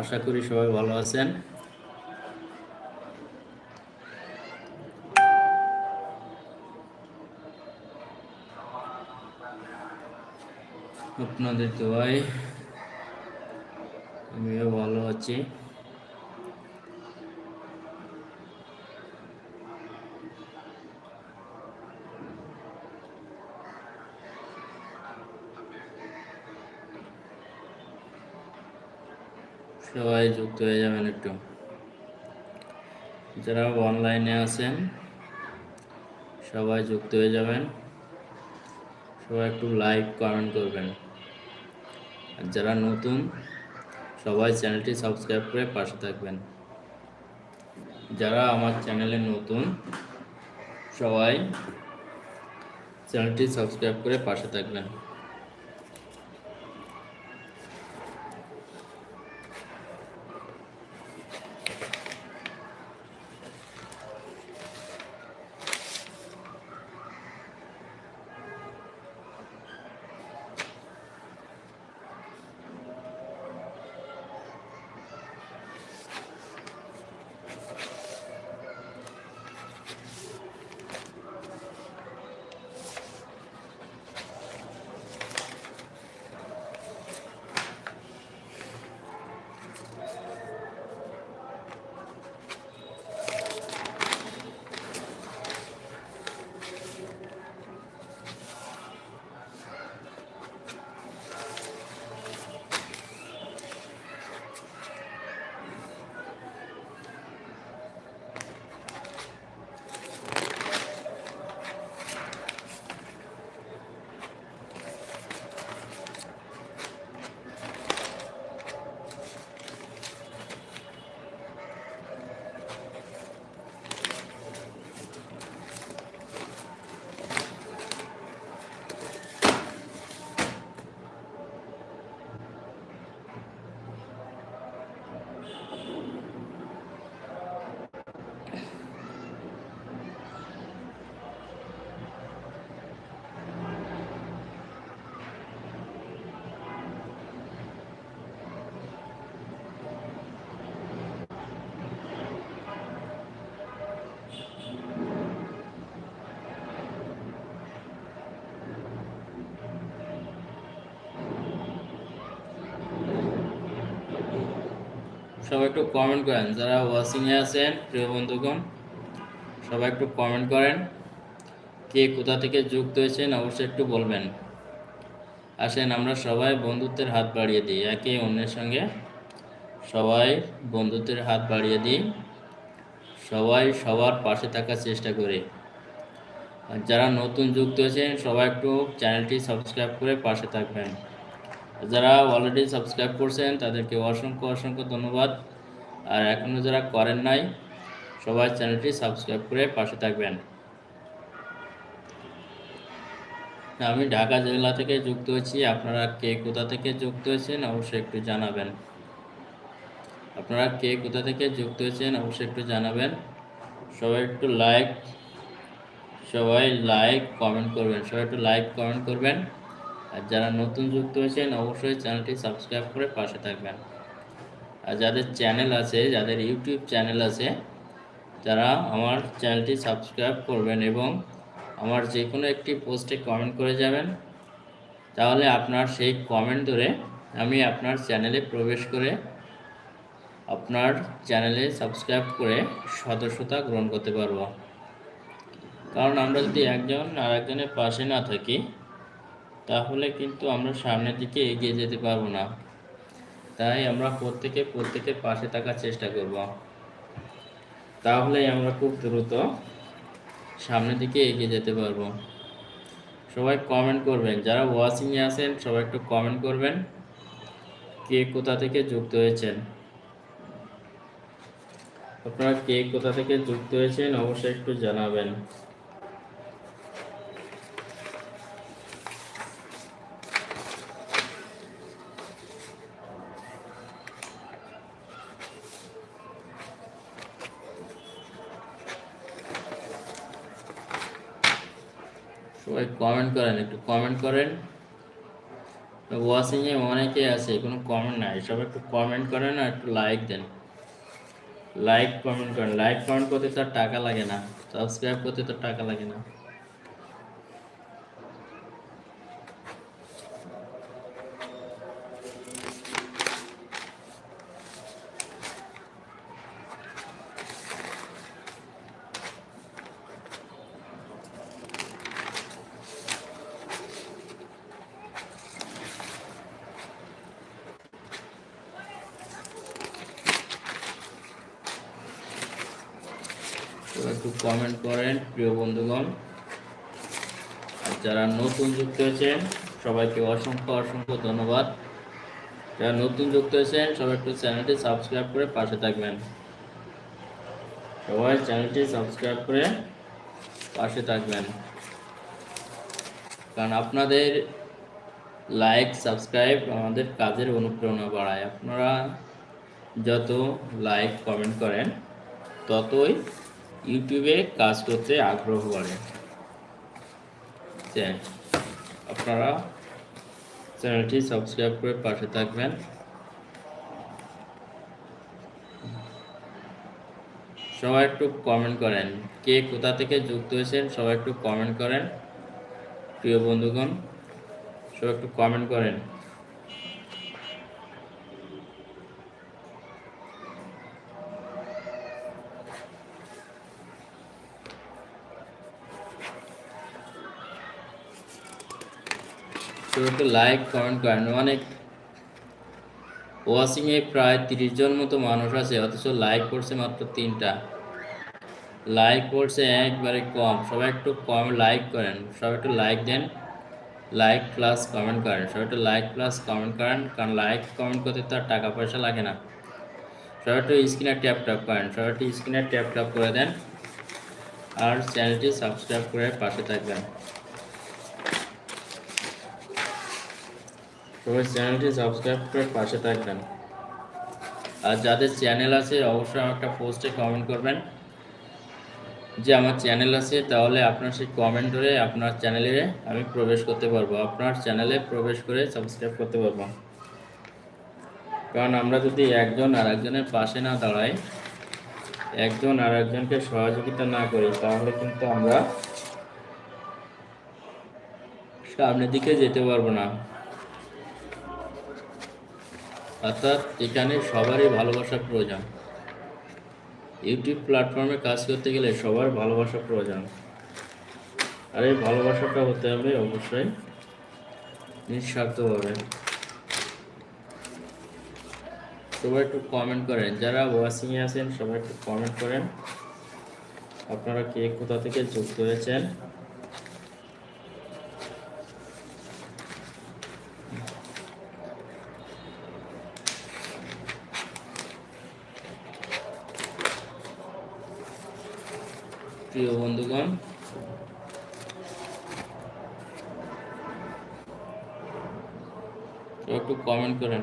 আশা করি সবাই ভালো আছেন। আপনাদের দোয়ায় আমিও ভালো আছি। সবাই যুক্ত হয়ে যাবেন একটু। যারা অনলাইনে আছেন, সবাই যুক্ত হয়ে যাবেন। সবাই একটু লাইক কমেন্ট করবেন। আর যারা নতুন, সবাই চ্যানেলটি সাবস্ক্রাইব করে পাশে থাকবেন। যারা আমার চ্যানেলে নতুন, সবাই চ্যানেলটি সাবস্ক্রাইব করে পাশে থাকবেন। সবাই একটু কমেন্ট করেন। যারা ওয়াচিংয়ে আছেন, প্রিয় বন্ধুগণ, সবাই একটু কমেন্ট করেন। কে কোথা থেকে যুক্ত হয়েছেন, অবশ্যই একটু বলবেন। আসেন, আমরা সবাই বন্ধুত্বের হাত বাড়িয়ে দিই। একে অন্যের সঙ্গে সবাই বন্ধুত্বের হাত বাড়িয়ে দিই। সবাই সবার পাশে থাকার চেষ্টা করি। যারা নতুন যুক্ত হয়েছেন, সবাই একটু চ্যানেলটি সাবস্ক্রাইব করে পাশে থাকবেন। যারা অলরেডি সাবস্ক্রাইব করছেন, তাদেরকে অসংখ্য অসংখ্য ধন্যবাদ। আর এখনও যারা করেন নাই, সবাই চ্যানেলটি সাবস্ক্রাইব করে পাশে থাকবেন। আমি ঢাকা জেলা থেকে যুক্ত হয়েছি। আপনারা কে কোথা থেকে যুক্ত হয়েছেন অবশ্যই একটু জানাবেন। আপনারা কে কোথা থেকে যুক্ত হয়েছেন অবশ্যই একটু জানাবেন। সবাই একটু লাইক সবাই লাইক কমেন্ট করবেন। সবাই একটু লাইক কমেন্ট করবেন। আর যারা নতুন যুক্ত হয়েছেন, অবশ্যই চ্যানেলটি সাবস্ক্রাইব করে পাশে থাকবেন। আর যাদের চ্যানেল আছে, যাদের ইউটিউব চ্যানেল আছে তারা আমার চ্যানেলটি সাবস্ক্রাইব করবেন এবং আমার যে কোনো একটি পোস্টে কমেন্ট করে যাবেন, তাহলে আপনার সেই কমেন্ট ধরে আমি আপনার চ্যানেলে প্রবেশ করে আপনার চ্যানেলে সাবস্ক্রাইব করে সদস্যতা গ্রহণ করতে পারব। কারণ আমরা যদি একজন আর একজনের পাশে না থাকি তাহলে কিন্তু আমরা সামনের দিকে এগিয়ে যেতে পারব না। তাই আমরা প্রত্যেকে প্রত্যেকের পাশে থাকার চেষ্টা করব। তাহলেই আমরা খুব দ্রুত সামনের দিকে এগিয়ে যেতে পারব। সবাই কমেন্ট করবেন। যারা ওয়াচিংয়ে আছেন, সবাই একটু কমেন্ট করবেন কে কোথা থেকে যুক্ত হয়েছেন। আপনারা কে কোথা থেকে যুক্ত হয়েছেন, অবশ্যই একটু জানাবেন। সবাই কমেন্ট করেন, একটু কমেন্ট করেন। ওয়াচিংয়ে অনেকে আছে, কোনো কমেন্ট নাই। সব একটু কমেন্ট করেন আর একটু লাইক দেন। লাইক কমেন্ট করেন। লাইক কমেন্ট করতে তো টাকা লাগে না। সাবস্ক্রাইব করতে তো টাকা লাগে না তো একটু কমেন্ট করেন, প্রিয় বন্ধুগণ। যারা নতুন যুক্ত হয়েছেন, সবাইকে অসংখ্য অসংখ্য ধন্যবাদ। যারা নতুন যুক্ত হয়েছেন, সবাই একটু চ্যানেলটি সাবস্ক্রাইব করে পাশে থাকবেন। সবাই চ্যানেলটি সাবস্ক্রাইব করে পাশে থাকবেন। কারণ আপনাদের লাইক সাবস্ক্রাইব আমাদের কাজের অনুপ্রেরণা বাড়ায়। আপনারা যত লাইক কমেন্ট করেন, ততই ইউটিউবে কাজ করতে আগ্রহ যে আপনারা চ্যানেলটি সাবস্ক্রাইব করে পাশে থাকবেন। সবাই একটু কমেন্ট করেন, কে কোথা থেকে যুক্ত হয়েছেন সবাই একটু কমেন্ট করেন। প্রিয় বন্ধুগণ, সবাই একটু কমেন্ট করেন। একটু লাইক, কমেন্ট করেন। অনেক ওয়াচিংয়ে প্রায় তিরিশ জন মতো মানুষ আছে, অথচ লাইক করছে মাত্র তিনটা। লাইক করছে একবারে কম। সবাই একটু কম লাইক করেন। সবাই একটু লাইক দেন। লাইক প্লাস কমেন্ট করেন। সবাই একটু লাইক প্লাস কমেন্ট করেন। কারণ লাইক কমেন্ট করতে তো আর টাকা পয়সা লাগে না। সবাই একটু স্ক্রিনে ট্যাপ ট্যাপ করেন। সবাই একটু স্ক্রিনে ট্যাপ ট্যাপ করে দেন। আর চ্যানেলটি সাবস্ক্রাইব করে পাশে থাকবেন। সবাই চ্যানেলটি সাবস্ক্রাইব করে পাশে থাকবেন। আর যাদের চ্যানেল আছে, অবশ্যই আমার একটা পোস্টে কমেন্ট করবেন। যে আমার চ্যানেল আছে, তাহলে আপনার সেই কমেন্ট ধরে আপনার চ্যানেলে আমি প্রবেশ করতে পারব। আপনার চ্যানেলে প্রবেশ করে সাবস্ক্রাইব করতে পারব। কারণ আমরা যদি একজন আর একজনের পাশে না দাঁড়াই, একজন আর একজনকে সহযোগিতা না করি, তাহলে কিন্তু আমরা সামনের দিকে যেতে পারব না। অর্থাৎ এখানে সবারই ভালোবাসা প্রয়োজন। ইউটিউব প্ল্যাটফর্মে কাজ করতে গেলে সবার ভালোবাসা প্রয়োজন। আর এই ভালোবাসাটা হতে হবে অবশ্যই নিঃস্বার্থভাবে। সবাই একটু কমেন্ট করেন। যারা ওয়াচিংয়ে আছেন সবাই একটু কমেন্ট করেন। আপনারা কে, কোথা থেকে যুক্ত হয়েছেন? প্রিয় বন্ধুগণ একটু কমেন্ট করেন।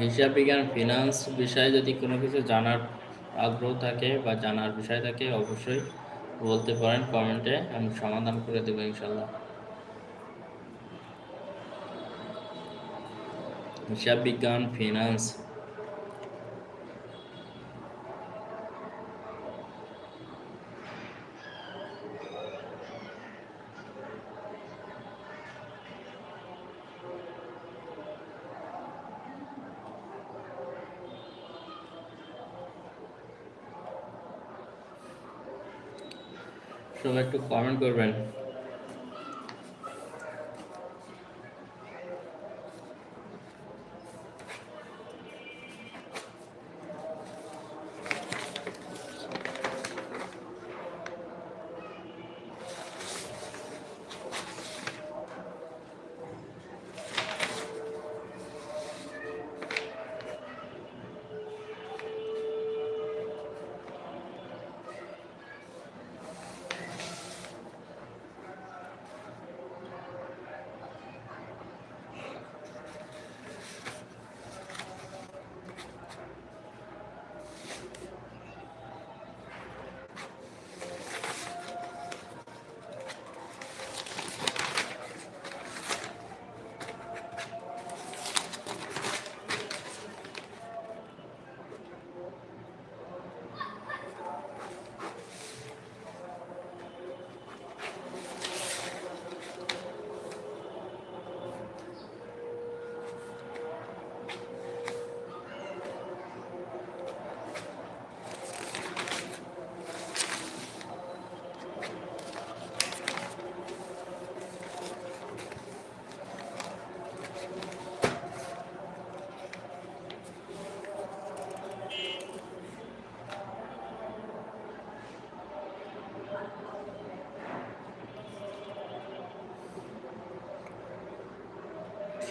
হিসাব বিজ্ঞান ফিনান্স বিষয়ে যদি কোনো কিছু জানার আগ্রহ থাকে বা জানার বিষয় থাকে, অবশ্যই বলতে পারেন কমেন্টে আমি সমাধান করে দেবো ইনশাল্লাহ হিসাব বিজ্ঞান ফিনান্স সবাই একটু কমেন্ট করবেন।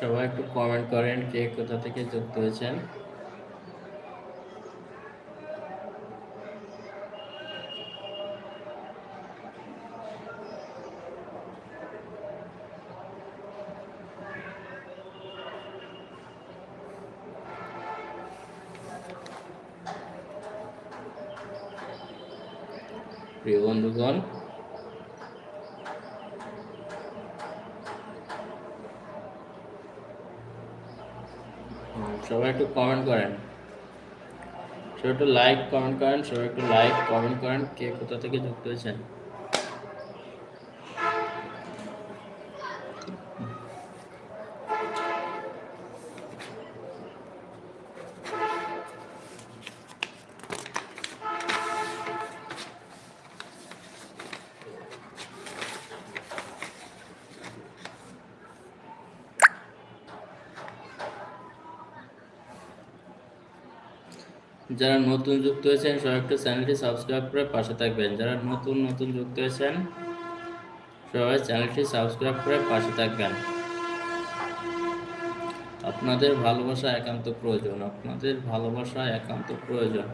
সবাই একটু কমেন্ট করেন কে কোথা থেকে যুক্ত হয়েছেন। প্রিয় বন্ধুগণ সবাই একটু কমেন্ট করেন। সবাই একটু লাইক কমেন্ট করেন, সবাই একটু লাইক কমেন্ট করেন, কে কোথা থেকে যুক্ত হয়েছেন। যারা নতুন যুক্ত হয়েছেন সবাই একটু চ্যানেলটি সাবস্ক্রাইব করে পাশে থাকবেন। যারা নতুন নতুন যুক্ত হয়েছেন, সবাই চ্যানেলটি সাবস্ক্রাইব করে পাশে থাকবেন। আপনাদের ভালোবাসা একান্ত প্রয়োজন। আপনাদের ভালোবাসা একান্ত প্রয়োজন।